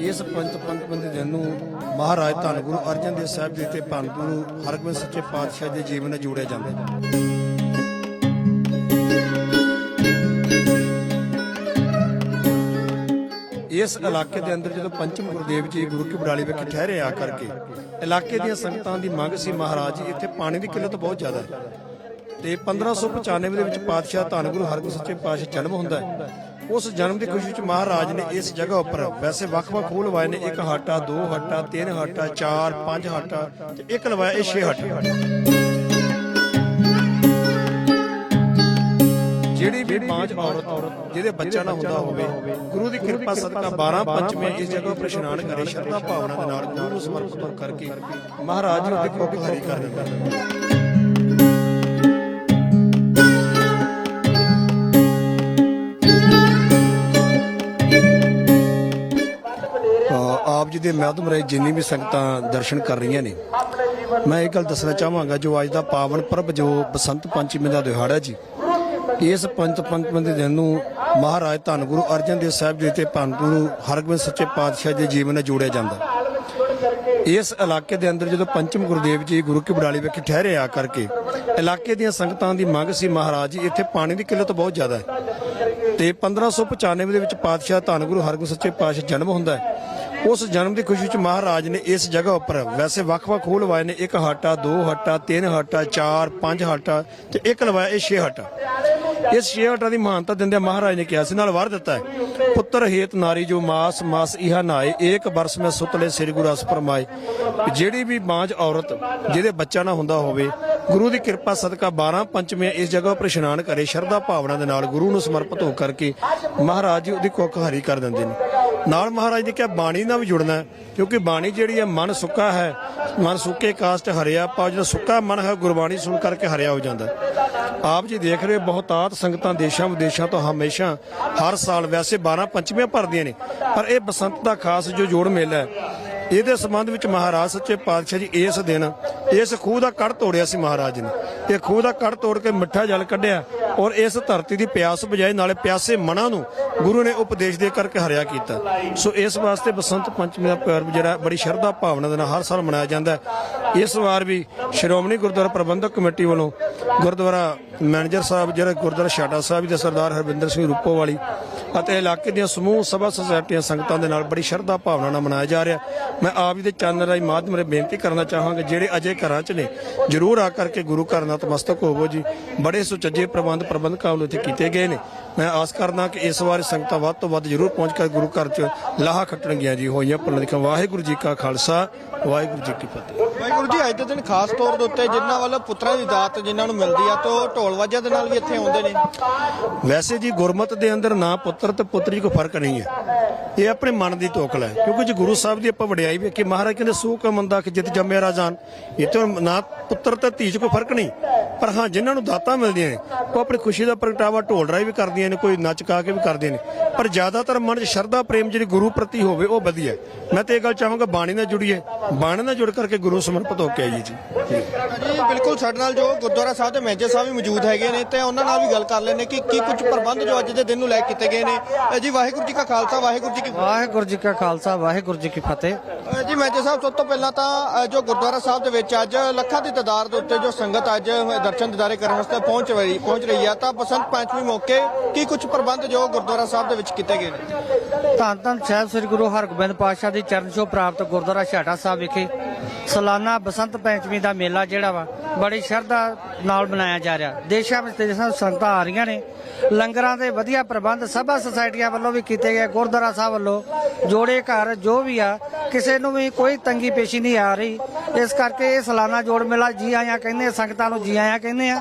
ਇਸ ਪੰਜ ਪੰਜ ਦੇ ਦਿਨ ਨੂੰ ਮਹਾਰਾਜ ਧੰਨ ਗੁਰੂ ਅਰਜਨ ਦੇਵ ਸਾਹਿਬ ਜੀ ਤੇ ਧੰਨ ਗੁਰੂ ਹਰਗੋਬਿੰਦ ਸੱਚੇ ਪਾਤਸ਼ਾਹ ਦੇ ਜੀਵਨ ਨਾਲ ਜੋੜਿਆ ਜਾਂਦਾ ਹੈ। ਇਸ ਇਲਾਕੇ ਦੇ ਅੰਦਰ ਜਦੋਂ ਪੰਚਮ ਗੁਰਦੇਵ ਜੀ ਗੁਰੂ ਕੀ ਬਡਾਲੀ ਵਿਖੇ ਠਹਿਰੇ ਆ ਕਰਕੇ, ਇਲਾਕੇ ਦੀਆਂ ਸੰਗਤਾਂ ਦੀ ਮੰਗ ਸੀ ਮਹਾਰਾਜ ਜੀ, ਇੱਥੇ ਪਾਣੀ ਦੀ ਕਿੱਲਤ ਬਹੁਤ ਜ਼ਿਆਦਾ ਹੈ। ਤੇ 1595 ਦੇ ਵਿੱਚ ਪਾਤਸ਼ਾਹ ਧੰਨ ਗੁਰੂ ਹਰਗੋਬਿੰਦ ਸੱਚੇ ਪਾਤਸ਼ਾਹ ਜਨਮ ਹੁੰਦਾ ਹੈ। ਉਸ ਜਨਮ ਦੀ ਖੁਸ਼ੀ ਵਿੱਚ ਮਹਾਰਾਜ ਨੇ ਇਸ ਜਗ੍ਹਾ ਉੱਪਰ ਵੈਸੇ ਵੱਖ-ਵੱਖ ਖੂਹ ਲਵਾਏ ਨੇ, ਇੱਕ ਹਾਟਾ ਦੋ ਹਾਟਾ ਤਿੰਨ ਹਾਟਾ ਚਾਰ, ਪੰਜ ਹਾਟਾ ਤੇ ਇੱਕ ਲਵਾਇਆ ਇਹ ਛੇ ਹਾਟਾ ਜਿਹੜੀ ਵੀ ਪੰਜ ਔਰਤ, ਜਿਹਦੇ ਬੱਚਾ ਨਾ ਹੁੰਦਾ ਹੋਵੇ, ਗੁਰੂ ਦੀ ਕਿਰਪਾ ਸਦਕਾ 12 ਪੰਚਮੀਆਂ ਇਸ ਜਗ੍ਹਾ ਉੱਪਰ ਇਸ਼ਨਾਨ ਕਰੇ, ਸ਼ਰਧਾ ਭਾਵਨਾ ਦੇ ਨਾਲ ਗੁਰੂ ਨੂੰ ਸਮਰਪਿਤ ਕਰਕੇ ਮਹਾਰਾਜ ਨੂੰ ਦੇਖੋ ਹਰੀ ਕਰ ਦਿੰਦਾ ਆਪ ਜੀ ਦੇ ਮਾਧਿਅਮ ਰਾਹੀਂ ਜਿੰਨੀ ਵੀ ਸੰਗਤਾਂ ਦਰਸ਼ਨ ਕਰ ਰਹੀਆਂ ਨੇ, ਮੈਂ ਇਹ ਗੱਲ ਦੱਸਣਾ ਚਾਹਾਂਗਾ ਜੋ ਅੱਜ ਦਾ ਪਾਵਨ ਪਰਬ ਜੋ ਬਸੰਤ ਪੰਚਮੀ ਦਾ ਦਿਹਾੜਾ ਜੀ, ਇਸ ਪੰਜ ਪੰਚਮੀ ਦੇ ਦਿਨ ਨੂੰ ਮਹਾਰਾਜ ਧੰਨ ਗੁਰੂ ਅਰਜਨ ਦੇਵ ਸਾਹਿਬ ਜੀ ਤੇ ਧੰਨ ਗੁਰੂ ਹਰਗੋਬਿੰਦ ਸੱਚੇ ਪਾਤਸ਼ਾਹ ਦੇ ਜੀਵਨ ਨਾਲ ਜੋੜਿਆ ਜਾਂਦਾ। ਇਸ ਇਲਾਕੇ ਦੇ ਅੰਦਰ ਜਦੋਂ ਪੰਚਮ ਗੁਰਦੇਵ ਜੀ ਗੁਰੂ ਕੀ ਬਡਾਲੀ ਵਿਖੇ ਠਹਿਰੇ ਆ ਕਰਕੇ, ਇਲਾਕੇ ਦੀਆਂ ਸੰਗਤਾਂ ਦੀ ਮੰਗ ਸੀ ਮਹਾਰਾਜ ਜੀ, ਇੱਥੇ ਪਾਣੀ ਦੀ ਕਿੱਲਤ ਬਹੁਤ ਜ਼ਿਆਦਾ ਹੈ ਤੇ 1595 ਦੇ ਵਿੱਚ ਪਾਤਸ਼ਾਹ ਧੰਨ ਗੁਰੂ ਹਰਗੋਬਿੰਦ ਸੱਚੇ ਪਾਤਸ਼ਾਹ ਜਨਮ ਹੁੰਦਾ ਹੈ। ਉਸ ਜਨਮ ਦੀ ਖੁਸ਼ੀ ਵਿੱਚ ਮਹਾਰਾਜ ਨੇ ਇਸ ਜਗ੍ਹਾ ਉੱਪਰ ਵੈਸੇ ਵੱਖ-ਵੱਖ ਖੂਹ ਲਵਾਏ ਨੇ। ਇੱਕ ਹਾਟਾ, ਦੋ ਹਾਟਾ, ਤਿੰਨ ਹਾਟਾ, ਚਾਰ, ਪੰਜ ਹਾਟਾ ਤੇ ਇੱਕ ਲਵਾਇਆ ਇਹ ਛੇ ਹਾਟਾ। ਇਸ ਛੇ ਹਾਟਾ ਦੀ ਮਹਾਨਤਾ ਦਿੰਦਿਆਂ ਮਹਾਰਾਜ ਨੇ ਕਿਹਾ ਸੀ ਨਾਲ ਵਰ ਦਿੱਤਾ ਹੈ। ਪੁੱਤਰ ਹੇਤ ਨਾਰੀ ਜੋ ਮਾਸ ਮਾਸ ਇਹਾ ਨਾਏ, ਏਕ ਬਰਸ ਮੈਂ ਸੁਤਲੇ ਸ੍ਰੀ ਗੁਰੂ ਅਸ ਫਰਮਾਏ। ਜਿਹੜੀ ਵੀ ਬਾਂਝ ਔਰਤ ਜਿਹਦੇ ਬੱਚਾ ਨਾ ਹੁੰਦਾ ਹੋਵੇ, ਗੁਰੂ ਦੀ ਕਿਰਪਾ ਸਦਕਾ 12 ਪੰਚਮੀਆਂ ਇਸ ਜਗ੍ਹਾ ਉੱਪਰ ਇਸ਼ਨਾਨ ਕਰੇ, ਸ਼ਰਧਾ ਭਾਵਨਾ ਦੇ ਨਾਲ ਗੁਰੂ ਨੂੰ ਸਮਰਪਿਤ ਹੋ ਕਰਕੇ ਮਹਾਰਾਜ ਜੀ ਉਹਦੀ ਕੁੱਖ ਹਰੀ ਕਰ ਦਿੰਦੇ ਨੇ। ਨਾਲ ਮਹਾਰਾਜ ਨੇ ਕਿਹਾ, ਬਾਣੀ ਨਾਲ ਵੀ ਜੁੜਨਾ ਕਿਉਂਕਿ ਬਾਣੀ ਜਿਹੜੀ ਹੈ, ਮਨ ਸੁੱਕਾ ਹੈ। ਮਨ ਸੁੱਕੇ ਕਾਸਟ ਹਰਿਆ ਪਾ, ਜਿਹੜਾ ਸੁੱਕਾ ਮਨ ਹੈ ਗੁਰਬਾਣੀ ਸੁਣ ਕਰਕੇ ਹਰਿਆ ਹੋ ਜਾਂਦਾ ਆਪ ਜੀ ਦੇਖ ਰਹੇ ਹੋ, ਬਹੁਤਾਤ ਸੰਗਤਾਂ ਦੇਸ਼ਾਂ ਵਿਦੇਸ਼ਾਂ ਤੋਂ ਹਮੇਸ਼ਾ, ਹਰ ਸਾਲ ਵੈਸੇ 12 ਪੰਚਮੀਆਂ ਭਰਦੀਆਂ ਨੇ, ਪਰ ਇਹ ਬਸੰਤ ਦਾ ਖਾਸ ਜੋ ਜੋੜ ਮੇਲਾ ਹੈ ਇਹਦੇ ਸੰਬੰਧ ਵਿੱਚ ਮਹਾਰਾਜ ਸੱਚੇ ਪਾਤਸ਼ਾਹ ਜੀ ਇਸ ਦਿਨ ਇਸ ਖੂਹ ਦਾ ਕੜ ਤੋੜਿਆ ਸੀ ਮਹਾਰਾਜ ਨੇ। ਇਹ ਖੂਹ ਦਾ ਕੜ ਤੋੜ ਕੇ ਮਿੱਠਾ ਜਲ ਕੱਢਿਆ ਔਰ ਇਸ ਧਰਤੀ ਦੀ ਪਿਆਸ ਬੁਝਾਈ, ਨਾਲੇ ਪਿਆਸੇ ਮਨਾਂ ਨੂੰ ਗੁਰੂ ਨੇ ਉਪਦੇਸ਼ ਦੇ ਕਰਕੇ ਹਰਿਆ ਕੀਤਾ। ਸੋ ਇਸ ਵਾਸਤੇ ਬਸੰਤ ਪੰਚਮੀ ਦਾ ਪਰਵ ਜਿਹੜਾ ਬੜੀ ਸ਼ਰਧਾ ਭਾਵਨਾ ਦੇ ਨਾਲ ਹਰ ਸਾਲ ਮਨਾਇਆ ਜਾਂਦਾ ਇਸ ਵਾਰ ਵੀ ਸ਼੍ਰੋਮਣੀ ਗੁਰਦੁਆਰਾ ਪ੍ਰਬੰਧਕ ਕਮੇਟੀ ਵੱਲੋਂ ਗੁਰਦੁਆਰਾ ਮੈਨੇਜਰ ਸਾਹਿਬ, ਜਿਹੜਾ ਗੁਰਦੁਆਰਾ ਛਾਟਾ ਸਾਹਿਬ ਦੇ ਸਰਦਾਰ ਹਰਵਿੰਦਰ ਸਿੰਘ ਰੂਪੋ ਵਾਲੀ ਅਤੇ ਇਲਾਕੇ ਦੀਆਂ ਸਮੂਹ ਸਭਾ ਸੁਸਾਇਟੀਆਂ ਸੰਗਤਾਂ ਦੇ ਨਾਲ ਬੜੀ ਸ਼ਰਧਾ ਭਾਵਨਾ ਨਾਲ ਮਨਾਇਆ ਜਾ ਰਿਹਾ। ਮੈਂ ਆਪ ਜੀ ਦੇ ਚੈਨਲ ਰਾਹੀਂ ਮਾਧਿਅਮ ਰਾਹੀਂ ਬੇਨਤੀ ਕਰਨਾ ਚਾਹਾਂਗਾ, ਜਿਹੜੇ ਅਜੇ ਘਰਾਂ 'ਚ ਨੇ, ਜਰੂਰ ਆ ਕਰਕੇ ਗੁਰੂ ਘਰ ਨਤਮਸਤਕ ਹੋਵੋ ਜੀ। ਬੜੇ ਸੁਚੱਜੇ ਪ੍ਰਬੰਧ ਪ੍ਰਬੰਧਕਾਂ ਵੱਲੋਂ ਇੱਥੇ ਕੀਤੇ ਗਏ ਨੇ। ਮੈਂ ਆਸ ਕਰਦਾ ਕਿ ਇਸ ਵਾਰ ਸੰਗਤਾਂ ਵੱਧ ਤੋਂ ਵੱਧ ਜਰੂਰ ਪਹੁੰਚ ਕੇ ਗੁਰੂ ਘਰ 'ਚ ਲਾਹਾ ਖੱਟਣਗੀਆਂ ਜੀ ਹੋਈਆਂ ਭੁੱਲਾਂ ਦੀ ਵਾਹਿਗੁਰੂ ਜੀ ਕਾ ਖਾਲਸਾ ਵਾਹਿਗੁਰੂ ਜੀ ਕੀ ਫਤਿਹ। ਵਾਹਿਗੁਰੂ ਜੀ ਅੱਜ ਦੇ ਦਿਨ ਖਾਸ ਤੌਰ ਦੇ ਉੱਤੇ ਜਿਨ੍ਹਾਂ ਵੱਲ ਪੁੱਤਰਾਂ ਦੀ ਦਾਤ ਜਿਨ੍ਹਾਂ ਨੂੰ ਮਿਲਦੀ ਆ ਤੋਂ ਢੋਲ ਵਾਜਿਆਂ ਦੇ ਨਾਲ ਵੀ ਇੱਥੇ ਆਉਂਦੇ ਨੇ। ਵੈਸੇ ਜੀ ਗੁਰਮਤ ਦੇ ਅੰਦਰ ਨਾ ਪੁੱਤਰ ਤੇ ਪੁੱਤਰੀ ਕੋਈ ਫ਼ਰਕ ਨਹੀਂ ਹੈ। ਇਹ ਆਪਣੇ ਮਨ ਦੀ ਤੋਕਲ ਹੈ। ਕਿਉਂਕਿ ਜੇ ਗੁਰੂ ਸਾਹਿਬ ਦੀ ਆਪਾਂ ਵਡਿਆਈ ਵੇਖੀ ਮਹਾਰਾਜ ਕਹਿੰਦੇ ਸੂ ਕਾ ਮੰਦਾ ਕਿ ਜਿਤ ਜੰਮਿਆ ਰਾਜਾਨ ਇਹ ਤੋਂ ਨਾ ਪੁੱਤਰ ਤੇ ਧੀ 'ਚ ਕੋਈ ਫ਼ਰਕ ਨਹੀਂ। ਪਰ ਹਾਂ ਜਿਨ੍ਹਾਂ ਨੂੰ ਦਾਤਾਂ ਮਿਲਦੀਆਂ ਨੇ ਉਹ ਆਪਣੀ ਖੁਸ਼ੀ ਦਾ ਪ੍ਰਗਟਾਵਾ ਢੋਲ ਰਾਈ ਵੀ ਕਰਦੀਆਂ ਨੇ ਕੋਈ ਨੱਚ ਕਾ ਕੇ ਵੀ ਕਰਦੇ ਨੇ। ਪਰ ਜ਼ਿਆਦਾਤਰ ਮਨ 'ਚ ਸ਼ਰਧਾ ਪ੍ਰੇਮ ਜਿਹੜੀ ਗੁਰੂ ਪ੍ਰਤੀ ਹੋਵੇ ਉਹ ਵਧੀਆ ਹੈ। ਮੈਂ ਤੇ ਇਹ ਗੱਲ ਚਾਹਾਂਗਾ ਬਾਣੀ ਨਾਲ ਜੁੜੀਏ ਬਾਣੀ ਨਾਲ ਜੁੜ ਕਰਕੇ ਗੁਰੂ ਸਮਰਪਿਤ ਹੋ ਕੇ ਆਈਏ ਜੀ ਜੀ ਬਿਲਕੁਲ ਸਾਡੇ ਨਾਲ ਜੋ ਗੁਰਦੁਆਰਾ ਸਾਹਿਬ ਦੇ ਮੈਨੇਜਰ ਸਾਹਿਬ ਵੀ ਮੌਜੂਦ ਹੈਗੇ ਨੇ ਤੇ ਉਹਨਾਂ ਨਾਲ ਵੀ ਗੱਲ ਕਰ ਲੈਣੇ ਕਿ ਕੀ ਕੁਝ ਪ੍ਰਬੰਧ ਜੋ ਅੱਜ ਦੇ ਦਿਨ ਨੂੰ ਲੈ ਕੇ ਕੀਤੇ ਗਏ ਨੇ ਜੀ ਵਾਹਿਗੁਰੂ ਜੀ ਕਾ ਖਾਲਸਾ ਵਾਹਿਗੁਰੂ ਜੀ ਕੀ ਫਤਿਹ। ਵਾਹਿਗੁਰੂ ਜੀ ਕਾ ਖਾਲਸਾ ਵਾਹਿਗੁਰੂ ਜੀ ਕੀ ਫਤਿਹ ਜੀ ਮੈਨੇਜਰ ਸਾਹਿਬ ਸਭ ਤੋਂ ਪਹਿਲਾਂ ਤਾਂ ਜੋ ਗੁਰਦੁਆਰਾ ਸਾਹਿਬ ਦੇ ਵਿੱਚ ਅੱਜ ਲੱਖਾਂ ਦੀ ਤਾਦਾਦ ਦੇ ਉੱਤੇ ਜੋ ਸੰਗਤ ਅੱਜ ਦਰਸ਼ਨ ਦਿਦਾਰੇ ਕਰਨ ਵਾਸਤੇ ਪਹੁੰਚ ਰਹੀ ਪਹੁੰਚ ਰਹੀ ਆ ਤਾਂ ਬਸੰਤ ਪੰਚਮੀ ਮੌਕੇ ਕੀ ਕੁਝ ਪ੍ਰਬੰਧ ਜੋ ਗੁਰਦੁਆਰਾ ਸਾਹਿਬ ਦੇ ਵਿੱਚ ਕੀਤੇ ਗਏ ਨੇ? ਧੰਨ ਧੰਨ ਸਾਹਿਬ, ਸ੍ਰੀ ਗੁਰੂ ਹਰਗੋਬਿੰਦ ਪਾਤਸ਼ਾਹ ਦੀ ਚਰਨ ਛੋਹ ਪ੍ਰਾਪਤ ਗੁਰਦੁਆਰਾ ਛਾਟਾ ਸਾਹਿਬ ਵਿਖੇ ਸਾਲਾਨਾ ਬਸੰਤ ਪੰਚਮੀ ਦਾ ਮੇਲਾ ਜਿਹੜਾ ਵਾ, ਬੜੀ ਸ਼ਰਧਾ ਨਾਲ ਮਨਾਇਆ ਜਾ ਰਿਹਾ। ਦੇਸ਼ਾਂ ਵਿੱਚ ਦੇਸ਼ਾਂ ਸੰਗਤਾਂ ਆ ਰਹੀਆਂ ਨੇ। ਲੰਗਰਾਂ ਦੇ ਵਧੀਆ ਪ੍ਰਬੰਧ ਸਭਾ ਸੁਸਾਇਟੀਆਂ ਵੱਲੋਂ ਵੀ ਕੀਤੇ ਗਏ। ਗੁਰਦੁਆਰਾ ਸਾਹਿਬ ਵੱਲੋਂ ਜੋੜੇ ਘਰ ਜੋ ਵੀ ਆ, ਕਿਸੇ ਨੂੰ ਵੀ ਕੋਈ ਤੰਗੀ ਪੇਸ਼ੀ ਨਹੀਂ ਆ ਰਹੀ। ਇਸ ਕਰਕੇ ਇਹ ਸਾਲਾਨਾ ਜੋੜ ਮੇਲਾ ਜੀ ਆਇਆਂ ਕਹਿੰਦੇ ਸੰਗਤਾਂ ਨੂੰ ਜੀ ਆਇਆਂ ਕਹਿੰਦੇ ਆ।